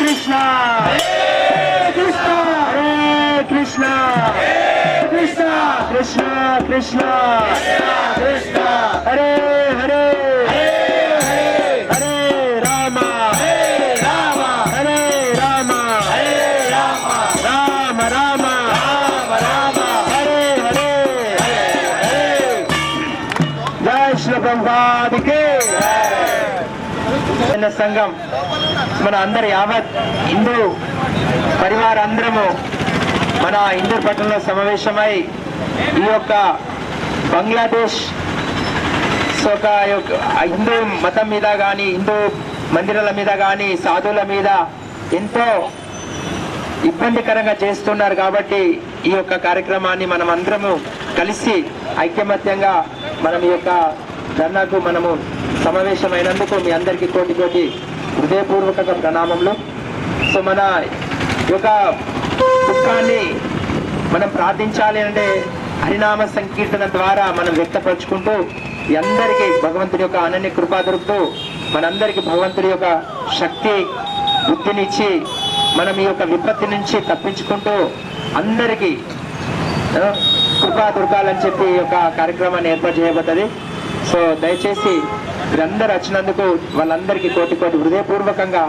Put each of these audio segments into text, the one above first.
Krishna! Hare Krishna! Hare Krishna! Hare Krishna! Krishna Krishna! Krishna! Hare Hare! సంఘం మన అందరి యావత్ హిందూ పరివారందరము మన హిందూ పట్టణంలో సమావేశమై ఈ యొక్క బంగ్లాదేశ్ ఒక హిందూ మతం మీద కానీ హిందూ మందిరాల మీద కానీ సాధువుల మీద ఎంతో ఇబ్బందికరంగా చేస్తున్నారు కాబట్టి ఈ యొక్క కార్యక్రమాన్ని మనం అందరము కలిసి ఐక్యమత్యంగా మనం ఈ యొక్క ధర్నాకు మనము సమావేశమైనందుకు మీ అందరికీ కోటి కోటి హృదయపూర్వక ప్రణామంలో. సో మన యొక్క దుఃఖాన్ని మనం ప్రార్థించాలి అంటే హరినామ సంకీర్తన ద్వారా మనం వ్యక్తపరుచుకుంటూ అందరికీ భగవంతుడి యొక్క అనన్య కృపా దొరుకుతూ మనందరికీ భగవంతుడి యొక్క శక్తి బుద్ధినిచ్చి మనం ఈ యొక్క విపత్తి నుంచి తప్పించుకుంటూ అందరికీ కృపా దొరకాలని చెప్పి ఈ యొక్క కార్యక్రమాన్ని ఏర్పాటు చేయబడ్డది సో దయచేసి మీరందరూ వచ్చినందుకు వాళ్ళందరికీ కోటి కోటి హృదయపూర్వకంగా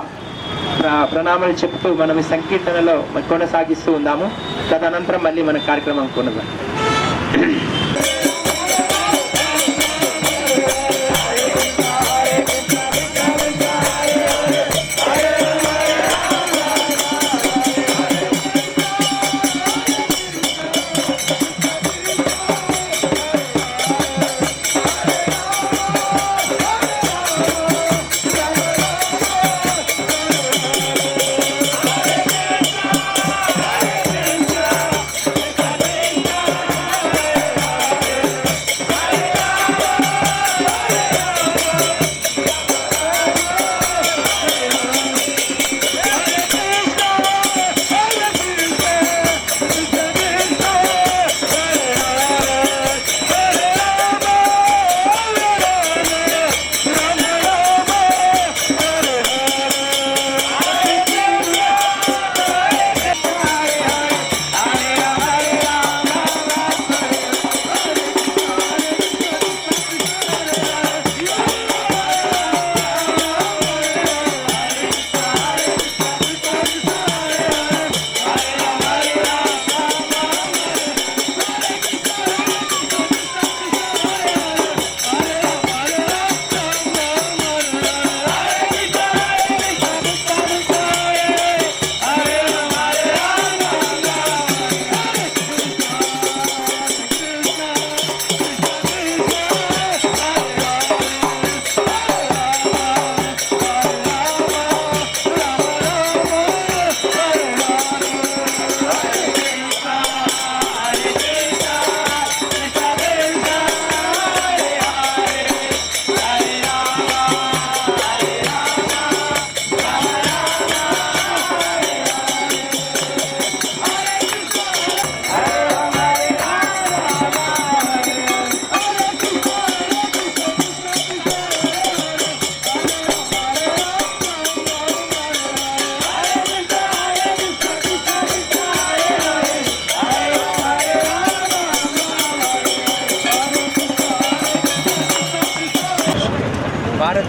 ప్రణామాలు చెప్తూ మనం ఈ సంకీర్తనలో కొనసాగిస్తూ ఉందాము. తదనంతరం మళ్ళీ మన కార్యక్రమం కొనసాగుతాం.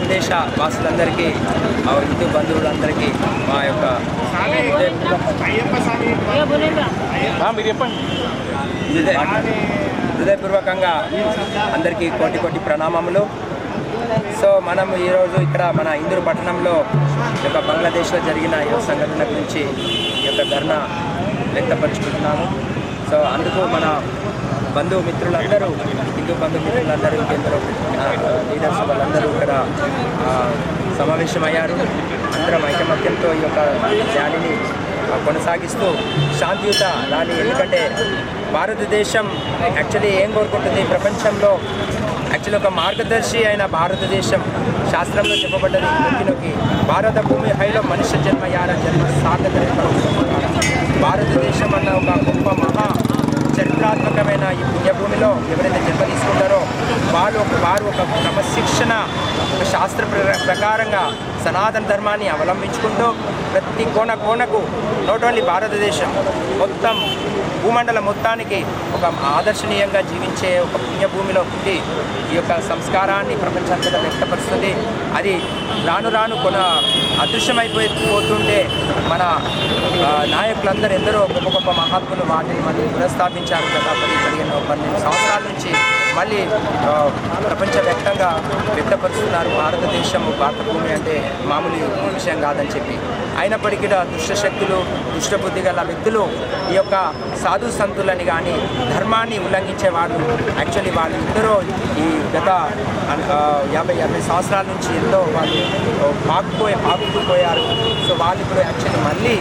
భారతదేశ వాసులందరికీ మా హిందూ బంధువులందరికీ మా యొక్క హృదయ- హృదయపూర్వకంగా అందరికీ కోటి కోటి ప్రణామములు. సో మనం ఈరోజు ఇక్కడ మన ఇందూరు పట్టణంలో యొక్క బంగ్లాదేశ్లో జరిగిన ఈ సంఘటన గురించి ఈ యొక్క ధర్నా వ్యక్తపరుచుకుంటున్నాము. సో అందుకు మన బంధువు మిత్రులందరూ హిందూ బంధు మిత్రులందరూ ఇంకెందరో లీడర్స్ వాళ్ళందరూ ఇక్కడ సమావేశమయ్యారు. అందరం ఐకమత్యంతో ఈ యొక్క ర్యాలీని కొనసాగిస్తూ శాంతియుత ర్యాలీ. ఎందుకంటే భారతదేశం యాక్చువల్లీ ఏం కోరుకుంటుంది? ప్రపంచంలో యాక్చువల్లీ ఒక మార్గదర్శి అయిన భారతదేశం శాస్త్రంలో చెప్పబడ్డది. నొక్కి నొక్కి భారత భూమి హైలో మనుష్య జన్మ యార జన్మ సార్థకత భారతదేశం అన్న ఒక గొప్ప మహా చరిత్రాత్మకమైన ఈ పుణ్యభూమిలో ఎవరైతే జన్మ తీసుకుంటారో వాళ్ళు ఒక వారు ఒక క్రమశిక్షణ ఒక శాస్త్ర ప్ర- ప్రకారంగా సనాతన ధర్మాన్ని అవలంబించుకుంటూ ప్రతి కోణ కోణకు నాట్ ఓన్లీ భారతదేశం మొత్తం భూమండలం మొత్తానికి ఒక ఆదర్శనీయంగా జీవించే ఒక పుణ్యభూమిలో పుట్టి ఈ యొక్క సంస్కారాన్ని ప్రపంచాంతటా వ్యక్తపరుస్తుంది. అది రాను రాను కొన అదృశ్యమైపోతుంటే పోతుంటే మన నాయకులందరూ ఎందరో గొప్ప గొప్ప మహాత్ములు వాటిని మళ్ళీ పునఃస్థాపించారు కదా పది పదిహేను పన్నెండు సంవత్సరాల నుంచి. మళ్ళీ ప్రపంచవ్యాప్తంగా వ్యక్తపరుస్తున్నారు భారతదేశం భారత భూమి అంటే మామూలు విషయం కాదని చెప్పి. అయినప్పటికీ కూడా శక్తులు దుష్టబుద్ధి గల వ్యక్తులు ఈ యొక్క సాధు సంతులని కానీ ధర్మాన్ని ఉల్లంఘించే వాళ్ళు యాక్చువల్లీ వాళ్ళు ఇద్దరు ఈ గత యాభై యాభై సంవత్సరాల నుంచి ఎంతో వాళ్ళు పాకుపోయి పాకుపోయారు. సో వాళ్ళు ఇప్పుడు యాక్చువల్లీ మళ్ళీ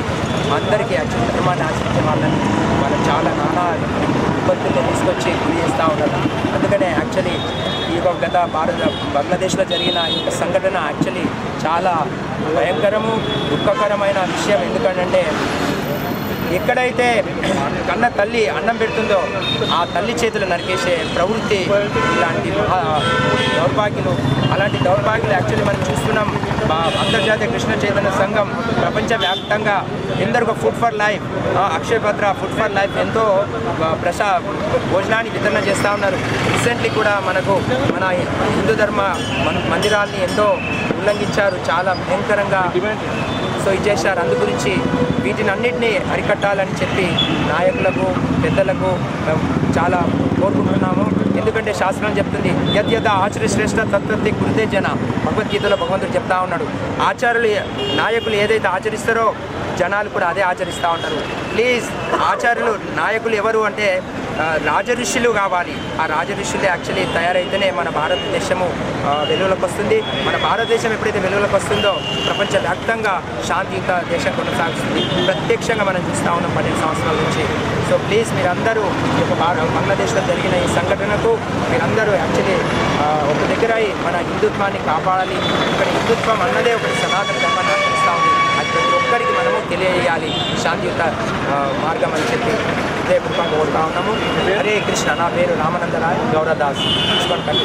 అందరికీ యాక్చువల్లీ ధర్మాన్ని ఆశించే వాళ్ళని వాళ్ళు చాలా నానా ఇబ్బందులు తీసుకొచ్చి గురి చేస్తూ ఉన్నారు. ఈ భారత బంగ్లాదేశ్లో జరిగిన ఈ యొక్క సంఘటన యాక్చువల్లీ చాలా భయంకరము దుఃఖకరమైన విషయం. ఎందుకంటే ఎక్కడైతే కన్న తల్లి అన్నం పెడుతుందో ఆ తల్లి చేతులు నరికేసే ప్రవృత్తి ఇలాంటి దౌర్భాగ్యులు అలాంటి దౌర్భాగ్యులు యాక్చువల్లీ మనం చూస్తున్నాం. అంతర్జాతీయ కృష్ణ చైతన్య సంఘం ప్రపంచవ్యాప్తంగా ఎందరికో food for life Akshaya Patra food for life ఎంతో ప్రసా భోజనాన్ని వితరణ చేస్తూ ఉన్నారు. రీసెంట్లీ కూడా మనకు మన హిందూ ధర్మ మన మందిరాల్ని ఎంతో ఉల్లంఘించారు. చాలా భయంకరంగా సో ఇది చేశారు అందు గురించి వీటిని అన్నింటినీ అరికట్టాలని చెప్పి నాయకులకు పెద్దలకు మేము చాలా కోరుకుంటున్నాము. ఎందుకంటే శాస్త్రం చెప్తుంది యద్యద ఆచరి శ్రేష్ఠ తత్వత్తి గురుతే జన. భగవద్గీతలో భగవంతుడు చెప్తా ఉన్నాడు. ఆచార్యులు నాయకులు ఏదైతే ఆచరిస్తారో జనాలు కూడా అదే ఆచరిస్తూ ఉంటారు. ప్లీజ్ ఆచార్యులు నాయకులు ఎవరు అంటే రాజఋషులు కావాలి. ఆ రాజఋషులే యాక్చువల్లీ తయారైతేనే మన భారతదేశము ఆ, వెలుగులోకి వస్తుంది. మన భారతదేశం ఎప్పుడైతే వెలుగులోకి వస్తుందో ప్రపంచవ్యాప్తంగా శాంతియుత దేశం కొనసాగుతుంది. ప్రత్యక్షంగా మనం చూస్తూ ఉన్నాం పన్నెండు సంవత్సరాల నుంచి. సో ప్లీజ్ మీరందరూ ఈ యొక్క బంగ్లాదేశ్లో జరిగిన ఈ సంఘటనకు మీరందరూ యాక్చువల్లీ ఒక దగ్గర అయి మన హిందుత్వాన్ని కాపాడాలి. ఇక్కడ హిందుత్వం అన్నదే ఒకటి సనాతన ధర్మ ఆచరిస్తూ ఉంది అది ప్రతి ఒక్కరికి మనము తెలియజేయాలి. శాంతియుత ఆ, మార్గం అని చెప్పి హృదయపూర్వకంగా కోరుతా ఉన్నాము. హరే కృష్ణ నా పేరు రామానందరాయ్ గౌరదాస్. తీసుకొని